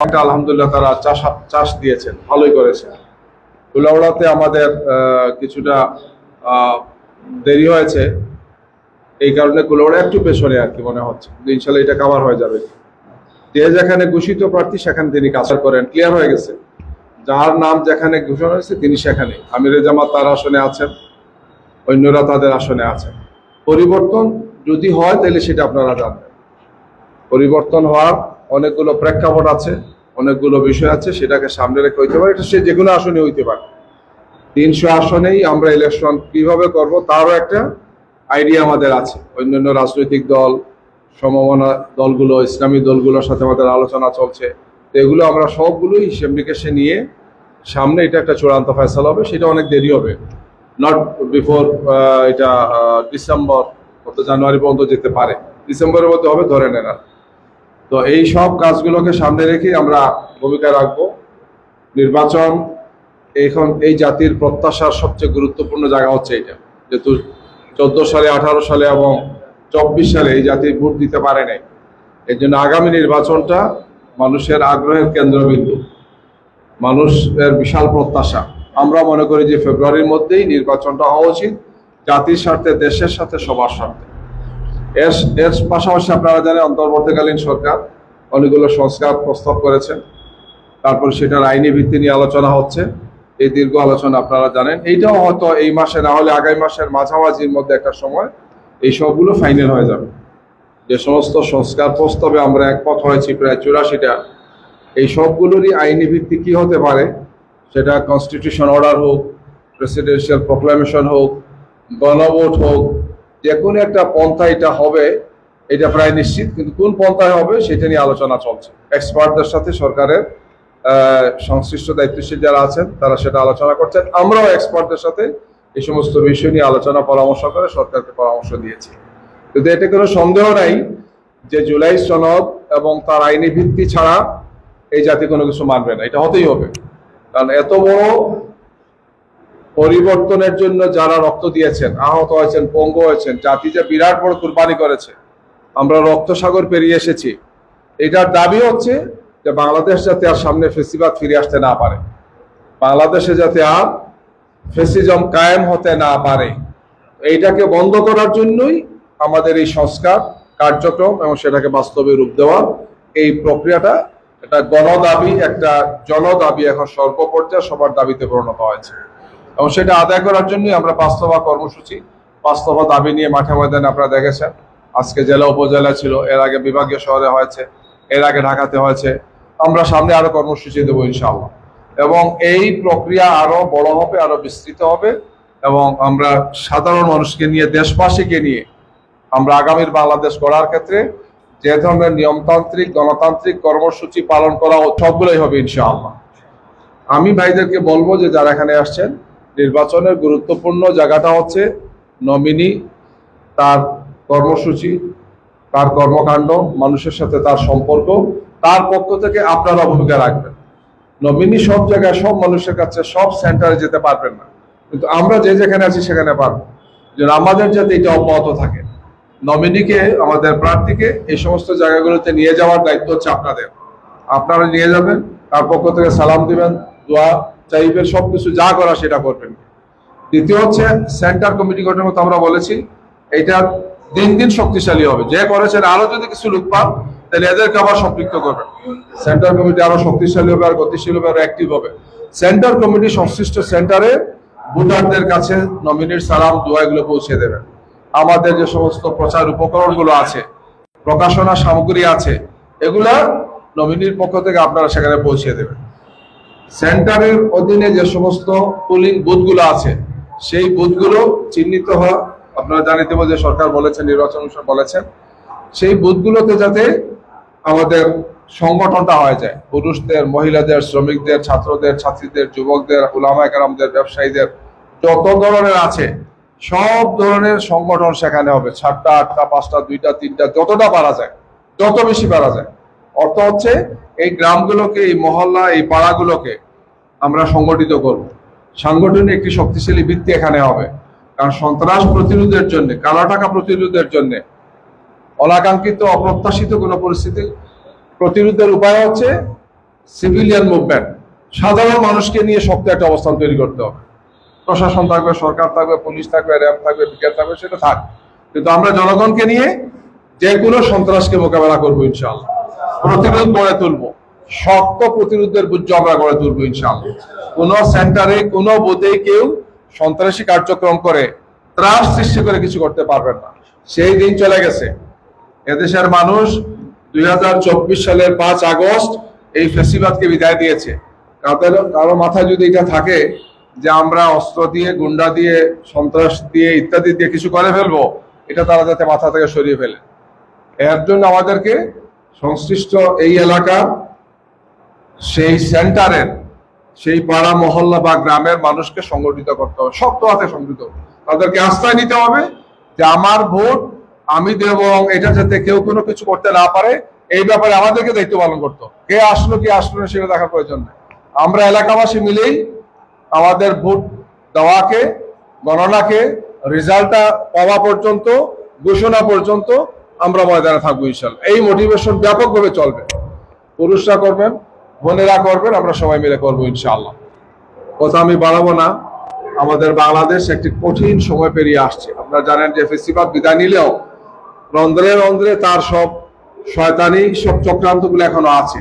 আলহামদুলিল্লাহ তারা চাষ চাষ দিয়েছেন, ভালোই করেছেন। কুলাউড়াতে আমাদের কিছুটা দেরি হয়েছে। এই কারণে কুলাউড়া একটু পেছনে আর কি মনে হচ্ছে। ইনশাল্লাহ এটা কাভার হয়ে যাবে। যে যেখানে ঘোষিত প্রার্থী, সেখানে তিনি কাজ করেন। ক্লিয়ার হয়ে গেছে। যার নাম যেখানে ঘোষণা হয়েছে, তিনি সেখানে। আমিরে জামাত তার আসনে আছেন। অন্যরা তাদের আসনে আছেন। পরিবর্তন যদি হয়, তাহলে সেটা আপনারা জানবেন। পরিবর্তন হওয়ার অনেকগুলো প্রেক্ষাপট আছে, অনেকগুলো বিষয় আছে, সেটাকে সামনে রেখে হইতে পারে। এটা সে যে কোনো আসনে হইতে পারে। তিনশো আসনেই আমরা ইলেকশন কীভাবে করব তারও একটা আইডিয়া আমাদের আছে। অন্যান্য রাজনৈতিক দল, সমমনা দলগুলো, ইসলামী দলগুলোর সাথে আমাদের আলোচনা চলছে। তো এগুলো আমরা সবগুলোই হিসেব নিকেশে নিয়ে সামনে এটা একটা চূড়ান্ত ফয়সালা হবে, সেটা অনেক দেরি হবে। নট বিফোর এটা ডিসেম্বর গত জানুয়ারি পর্যন্ত যেতে পারে। ডিসেম্বরের মধ্যে হবে, ধরে নেন আর। তো এই সব কাজগুলোকে সামনে রেখে আমরা ভূমিকা রাখব। নির্বাচন, এখন এই জাতির প্রত্যাশার সবচেয়ে গুরুত্বপূর্ণ জায়গা হচ্ছে এটা যেহেতু চোদ্দ সালে, আঠারো সালে এবং চব্বিশ সালে এই জাতি ভোট দিতে পারে নাই। এর জন্য আগামী নির্বাচনটা মানুষের আগ্রহের কেন্দ্রবিন্দু, মানুষের বিশাল প্রত্যাশা। আমরা মনে করি যে ফেব্রুয়ারির মধ্যেই নির্বাচনটা হওয়া উচিত, জাতির স্বার্থে, দেশের সাথে, সবার স্বার্থে। এর এর পাশাপাশি আপনারা জানেন অন্তর্বর্তীকালীন সরকার অনেকগুলো সংস্কার প্রস্তাব করেছেন। তারপর সেটার আইনি ভিত্তি নিয়ে আলোচনা হচ্ছে। এই দীর্ঘ আলোচনা আপনারা জানেন। এইটাও হয়তো এই মাসে না হলে আগামী মাসের মাঝামাঝির মধ্যে একটা সময় এই সবগুলো ফাইনাল হয়ে যাবে। যে সমস্ত সংস্কার প্রস্তাবে আমরা একমত হয়েছি প্রায় চুরাশিটা, এই সবগুলোরই আইনি ভিত্তি কি হতে পারে? সেটা কনস্টিটিউশন অর্ডার হোক প্রেসিডেন্সিয়াল প্রোক্লামেশন হোক, গণভোট হোক যে কোনো একটা পন্থা এটা হবে, এটা প্রায় নিশ্চিত, কিন্তু কোন পন্থায় হবে সেটা নিয়ে আলোচনা চলছে। এক্সপার্টদের সাথে সরকারের সংশ্লিষ্ট দায়িত্বশীল যারা আছেন, তারা সেটা আলোচনা করছেন। আমরাও এক্সপার্টদের সাথে এই সমস্ত বিষয় নিয়ে আলোচনা, পরামর্শ করে সরকারকে পরামর্শ দিয়েছি। কিন্তু এতে কোনো সন্দেহ নাই যে জুলাই সনদ এবং তার আইনি ভিত্তি ছাড়া এই জাতি কোনো কিছু মানবে না, এটা হতেই হবে। কারণ এত বড় পরিবর্তনের জন্য যারা রক্ত দিয়েছেন, আহত হয়েছেন, পঙ্গু হয়েছেন, জাতি যে বিরাট বড় কুরবানি করেছে, আমরা রক্ত সাগর পেরিয়ে এসেছি। এটার দাবি হচ্ছে যে বাংলাদেশ যাতে আর সামনে ফেসিবাদ ফিরে আসতে না পারে। বাংলাদেশে যাতে আর ফেসিজম কায়েম হতে না পারে। এইটাকে বন্ধ করার জন্যই আমাদের এই সংস্কার, কার্যক্রম এবং সেটাকে বাস্তবে রূপ দেওয়া এই প্রক্রিয়াটা একটা গণদাবি, একটা জনদাবি এখন সর্বপর্যায়ে সবার দাবিতে পরিণত হয়েছে। এবং সেটা আদায় করার জন্যই আমরা বাস্তবা কর্মসূচি, বাস্তবা দাবি নিয়ে মাঠে ময়দানে আপনারা দেখেছেন। আজকে জেলা উপজেলা ছিল, এর আগে বিভাগীয় শহরে হয়েছে, এর আগে ঢাকাতে হয়েছে। আমরা সামনে আরও কর্মসূচি দেবো ইনশাআল্লাহ। এবং এই প্রক্রিয়া আরও বড় হবে, আরও বিস্তৃত হবে এবং আমরা সাধারণ মানুষকে নিয়ে, দেশবাসীকে নিয়ে আমরা আগামীর বাংলাদেশ গড়ার ক্ষেত্রে যে ধরনের নিয়মতান্ত্রিক, গণতান্ত্রিক কর্মসূচি পালন করা সবগুলোই হবে ইনশাআল্লাহ। আমি ভাইদেরকে বলব যে যারা এখানে আসছেন নির্বাচনের গুরুত্বপূর্ণ জায়গাটা হচ্ছে নমিনি, তার কর্মসূচি, তার কর্মকাণ্ড, মানুষের সাথে তার সম্পর্ক, তার পক্ষ থেকে আপনারা ভূমিকা রাখবেন। নমিনি সব জায়গায়, সব মানুষের কাছে, সব সেন্টারে যেতে পারবেন না। কিন্তু আমরা যে যেখানে আছি সেখানে পারব। যে আমাদের যাতে এটা অব্যাহত থাকে। নমিনিকে, আমাদের প্রার্থীকে এই সমস্ত জায়গাগুলোতে নিয়ে যাওয়ার দায়িত্ব হচ্ছে আপনাদের। আপনারা নিয়ে যাবেন, তার পক্ষ থেকে সালাম দিবেন, দোয়া চাইবেন সবকিছু যা করা সেটা করবেন। দ্বিতীয় হচ্ছে সেন্টার কমিটি গঠনের মতো আমরা বলেছি এটা দিন দিন শক্তিশালী হবে। যে করেছেন আরও যদি কিছু লোক পান, তাহলে এদেরকে আবার সম্পৃক্ত করবেন। সেন্টার কমিটি আরও শক্তিশালী হবে আর গতিশীল হবে আর অ্যাক্টিভ হবে। সেন্টার কমিটি সংশ্লিষ্ট সেন্টারে ভোটারদের কাছে নমিনির সালাম দোয়া এগুলো পৌঁছে দেবেন। আমাদের যে সমস্ত প্রচার উপকরণগুলো আছে, প্রকাশনা সামগ্রী আছে, এগুলা নমিনির পক্ষ থেকে আপনারা সেখানে পৌঁছে দেবেন। সেন্টারের অধীনে যে সমস্ত পোলিং বুথগুলো আছে, সেই বুথগুলো চিহ্নিত হওয়া, আপনারা জানিতে যে সরকার বলেছেন নির্বাচন বলেছেন সেই বুথগুলোতে যাতে আমাদের সংগঠনটা হয়ে যায়। পুরুষদের, মহিলাদের, শ্রমিকদের, ছাত্রদের, ছাত্রীদের, যুবকদের একরামদের, ব্যবসায়ীদের, যত ধরনের আছে, সব ধরনের সংগঠন সেখানে হবে। সাতটা, আটটা, পাঁচটা, দুইটা, তিনটা, যতটা পারা যায়, যত বেশি পারা যায়। অর্থ হচ্ছে এই গ্রামগুলোকে, এই মহল্লা, এই পাড়াগুলোকে আমরা সংগঠিত করব। সাংগঠনিক একটি শক্তিশালী ভিত্তি এখানে হবে। কারণ সন্ত্রাস প্রতিরোধের জন্য, কালো টাকা প্রতিরোধের জন্য, অনাকাঙ্ক্ষিত, অপ্রত্যাশিত কোনো পরিস্থিতি প্রতিরোধের উপায় হচ্ছে সিভিলিয়ান মুভমেন্ট সাধারণ মানুষকে নিয়ে শক্ত একটা অবস্থান তৈরি করতে হবে। প্রশাসন থাকবে, সরকার থাকবে, পুলিশ থাকবে, র্যাব থাকবে বিজ্ঞান থাকবে, সেটা থাক। কিন্তু আমরা জনগণকে নিয়ে যে কোনো সন্ত্রাসকে মোকাবেলা করব ইনশাআল্লাহ। প্রতিরোধ গড়ে তুলবো। শক্ত প্রতিরোধের বুঝ আমরা গড়ে তুলবো ইনশাআল্লাহ। কোন সেন্টারে, কোন বুথে কেউ সন্ত্রাসী কার্যক্রম করে ত্রাস সৃষ্টি করে কিছু করতে পারবেন না। সেই দিন চলে গেছে। এদেশের মানুষ দুই হাজার চব্বিশ সালের পাঁচ আগস্ট এই ফেসিবাদকে বিদায় দিয়েছে। কাদের, কারও মাথায় যদি এটা থাকে যে আমরা অস্ত্র দিয়ে, গুন্ডা দিয়ে, সন্ত্রাস দিয়ে ইত্যাদি দিয়ে কিছু করে ফেলব, এটা তারা যাতে মাথা থেকে সরিয়ে ফেলে। এর জন্য আমাদেরকে সংশ্লিষ্ট এই এলাকার সেই সেন্টারের সেই পাড়া, মহল্লা বা গ্রামের মানুষকে সংগঠিত করতে হবে। শক্ত হাতে সংগঠিত। তাদেরকে আস্থায় নিতে হবে যে আমার ভোট আমি দেব এবং এটা যাতে কেউ কোনো কিছু করতে না পারে, এই ব্যাপারে আমাদেরকে দায়িত্ব পালন করতো কে আসলো, কি আসলো না, সেটা দেখার প্রয়োজন নেই। আমরা এলাকাবাসী মিলেই আমাদের ভোট দেওয়াকে, গণনাকে, রেজাল্টটা পাওয়া পর্যন্ত, ঘোষণা পর্যন্ত আমরা ময়দানে থাকব ইনশাল্লাহ এই মোটিভেশন ব্যাপকভাবে চলবে। পুরুষরা করবেন, বোনেরা করবেন, আমরা সবাই মিলে করব ইনশাআল্লাহ। কথা আমি বাড়াবো না। আমাদের বাংলাদেশ একটি কঠিন সময় পেরিয়ে আসছে। আপনারা জানেন যে ফেসিবাদ বিদায় নিলেও রন্ধ্রে রন্ধ্রে তার সব শয়তানি, সব চক্রান্তগুলো এখনও আছে।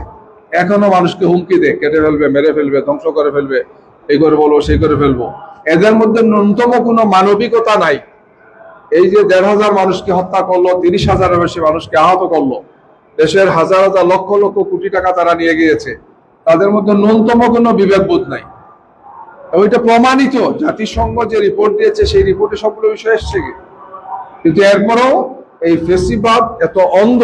এখনও মানুষকে হুমকি দেয়, কেটে ফেলবে, মেরে ফেলবে, ধ্বংস করে ফেলবে, এই করে বলব, সেই করে ফেলব। এদের মধ্যে ন্যূনতম কোনো মানবিকতা নাই। এই যে দেড় হাজার মানুষকে হত্যা করল, তিরিশ হাজারের বেশি মানুষকে আহত করল, দেশের হাজার হাজার লক্ষ লক্ষ কোটি টাকা তারা নিয়ে গিয়েছে, তাদের মধ্যে ন্যূনতম কোনো বিবেকবোধ নাই ওইটা প্রমাণিত, জাতিসংঘ যে রিপোর্ট দিয়েছে, সেই রিপোর্টে সবগুলো বিষয় এসছে কি? কিন্তু এরপরও এই ফেসিবাদ এত অন্ধ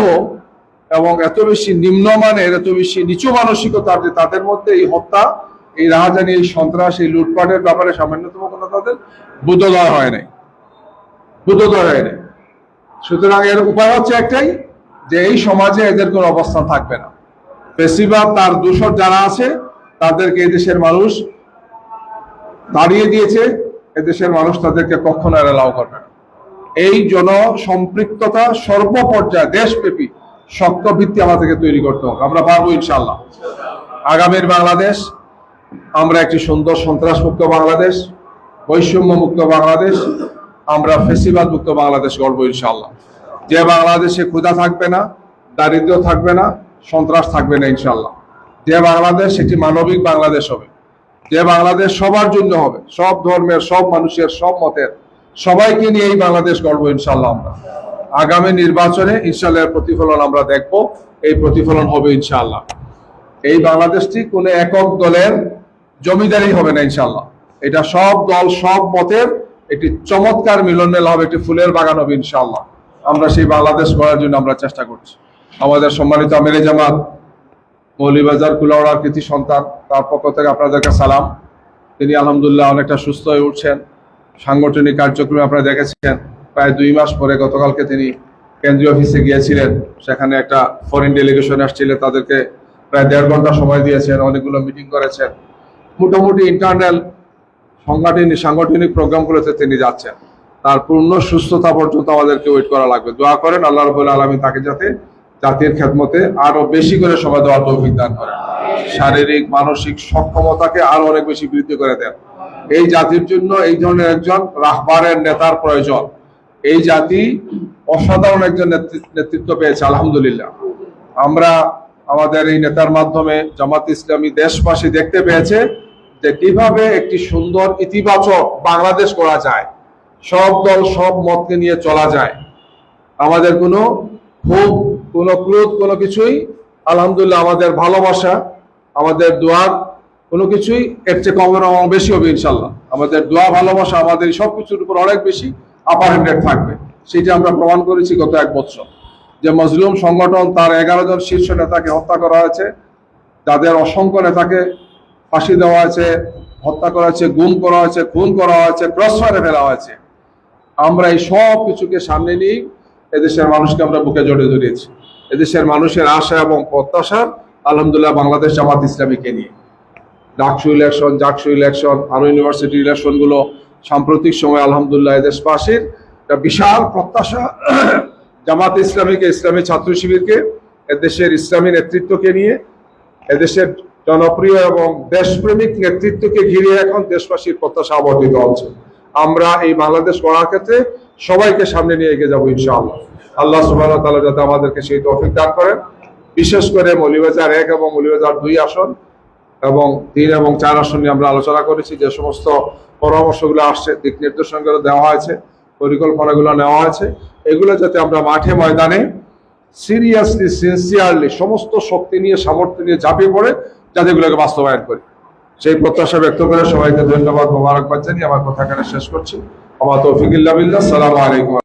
এবং এত বেশি নিম্নমানের, এত বেশি নিচু মানসিকতার যে তাদের মধ্যে এই হত্যা, এই রাহাজানি, এই সন্ত্রাস, এই লুটপাটের ব্যাপারে সামান্যতম কোনো তাদের বোধোদয় হয় নাই হয় নাই সুতরাং এর উপায় হচ্ছে একটাই যে এই সমাজে এদের কোনো অবস্থান থাকবে না। ফেসিবাদ তার দূষর যারা আছে, তাদেরকে এই দেশের মানুষ দাঁড়িয়ে দিয়েছে, এদেশের মানুষ তাদেরকে কখনো আর এলাও করবে না। এই জন সম্পৃক্ততা সর্বপর্যায়ে দেশব্যাপী শক্ত ভিত্তি আমাদেরকে তৈরি করতে হবে। আমরা পারব ইনশাল্লাহ আগামীর বাংলাদেশ, আমরা একটি সুন্দর সন্ত্রাস মুক্ত বাংলাদেশ বৈষম্য মুক্ত বাংলাদেশ আমরা ফেসিবাদ মুক্ত বাংলাদেশ গড়বো ইনশাল্লাহ যে বাংলাদেশে ক্ষুধা থাকবে না, দারিদ্র থাকবে না, সন্ত্রাস থাকবে না ইনশাল্লাহ যে বাংলাদেশ, সেটি মানবিক বাংলাদেশ হবে। যে বাংলাদেশ সবার জন্য হবে, সব ধর্মের, সব মানুষের, সব মতের, সবাইকে নিয়ে এই বাংলাদেশ গড়বো ইনশাল্লাহ আমরা। আগামী নির্বাচনে ইনশাল্লাহ প্রতিফলন আমরা দেখব, এই প্রতিফলন হবে ইনশাল্লাহ এই বাংলাদেশটি কোনো একক দলের জমিদারি হবে না ইনশাল্লাহ এটা সব দল, সব মতের একটি চমৎকার মিলন মেলা হবে একটি ফুলের বাগান হবে ইনশাল্লাহ আমরা সেই বাংলাদেশ করার জন্য আমরা চেষ্টা করছি। আমাদের সম্মানিত আমিরে জামাত, মৌলিবাজার কুলাউড়ার কৃতি সন্তান, তার পক্ষ থেকে আপনাদেরকে সালাম। তিনি আলহামদুলিল্লাহ অনেকটা সুস্থ হয়ে উঠছেন। সাংগঠনিক কার্যক্রমে আপনারা দেখেছেন, প্রায় দুই মাস পরে গতকালকে তিনি কেন্দ্রীয় অফিসে গিয়েছিলেন। সেখানে একটা ফরেন ডেলিগেশন আসছিলেন তাদেরকে প্রায় দেড় ঘণ্টা সময় দিয়েছেন, অনেকগুলো মিটিং করেছেন। মোটামুটি ইন্টারনাল সাংগঠনিক সাংগঠনিক প্রোগ্রামগুলোতে তিনি যাচ্ছেন। তার পূর্ণ সুস্থতা পর্যন্ত আমাদেরকে ওয়েট করা লাগবে। দোয়া করেন, আল্লাহ রবুল্লা আলমী তাকে যাতে জাতির খেদমতে আরও বেশি করে সময় দেওয়ার তৌফিক দান করেন। শারীরিক, মানসিক সক্ষমতাকে আরও অনেক বেশি বৃদ্ধি করে দেন। এই জাতির জন্য এই ধরনের একজন রাহবারের নেতার প্রয়োজন। এই জাতি অসাধারণ একজন নেতৃ- নেতৃত্ব পেয়েছে, আলহামদুলিল্লাহ। আমরা আমাদের এই নেতার মাধ্যমে জামাত ইসলামী দেশবাসী দেখতে পেয়েছে যে কীভাবে একটি সুন্দর ইতিবাচক বাংলাদেশ করা যায়, সব দল, সব মতকে নিয়ে চলা যায়, আমাদের কোনো ক্ষোভ কোনো ক্রোধ, কোনো কিছুই, আলহামদুলিল্লাহ আমাদের ভালোবাসা, আমাদের দোয়ার কোনো কিছুই এর চেয়ে কম না বেশি হবে ইনশাল্লাহ। আমাদের দোয়া, ভালোবাসা আমাদের সব কিছুর উপর অনেক বেশি আপার হ্যান্ডেড থাকবে। সেটা আমরা প্রমাণ করেছি গত এক বছর। যে মজলুম সংগঠন তার এগারো জন শীর্ষ নেতাকে হত্যা করা হয়েছে যাদের অসংখ্য নেতাকে ফাঁসি দেওয়া আছে, হত্যা করা হয়েছে গুম করা হয়েছে খুন করা হয়েছে ক্রসফায়ারে ফেলা হয়েছে আমরা এই সব কিছুকে সামনে নিয়ে এদেশের মানুষকে আমরা বুকে জড়িয়ে ধরিয়েছি। এদেশের মানুষের আশা এবং প্রত্যাশা, আলহামদুলিল্লাহ বাংলাদেশ জামাত ইসলামীকে নিয়ে। ডাকসু ইলেকশন জাকসু ইলেকশন আরও ইউনিভার্সিটি ইলেকশনগুলো সাম্প্রতিক সময় আলহামদুলিল্লাহ দেশবাসীর একটা বিশাল প্রত্যাশা, জামাত ইসলামীকে, ইসলামী ছাত্র শিবিরকে, এদেশের ইসলামী নেতৃত্বকে নিয়ে, এদেশের জনপ্রিয় এবং দেশপ্রেমিক নেতৃত্বকে ঘিরে এখন দেশবাসীর প্রত্যাশা আবর্তিত হচ্ছে। আমরা এই বাংলাদেশ গড়ার ক্ষেত্রে সবাইকে সামনে নিয়ে এগিয়ে যাব ইনশাআল্লাহ। আল্লাহ সুবাহ তাআলা যাতে আমাদেরকে সেই তৌফিক দান করেন। বিশেষ করে মৌলিবাজার এক এবং মৌলিবাজার দুই আসন এবং তিন এবং চার আসন নিয়ে আমরা আলোচনা করেছি। যে সমস্ত পরামর্শগুলো আসছে, দিক নির্দেশনগুলো দেওয়া হয়েছে, পরিকল্পনাগুলো নেওয়া হয়েছে। এগুলো যাতে আমরা মাঠে ময়দানে সিরিয়াসলি সিনসিয়ারলি সমস্ত শক্তি নিয়ে, সামর্থ্য নিয়ে ঝাঁপিয়ে পড়ে যাতে এগুলোকে বাস্তবায়ন করি। সেই প্রত্যাশা ব্যক্ত করে সবাইকে ধন্যবাদ মোবারকবাদ জানিয়ে আমার কথা এখানে শেষ করছি। আমার তৌফিকুল্লাহ সালাম আলাইকুম।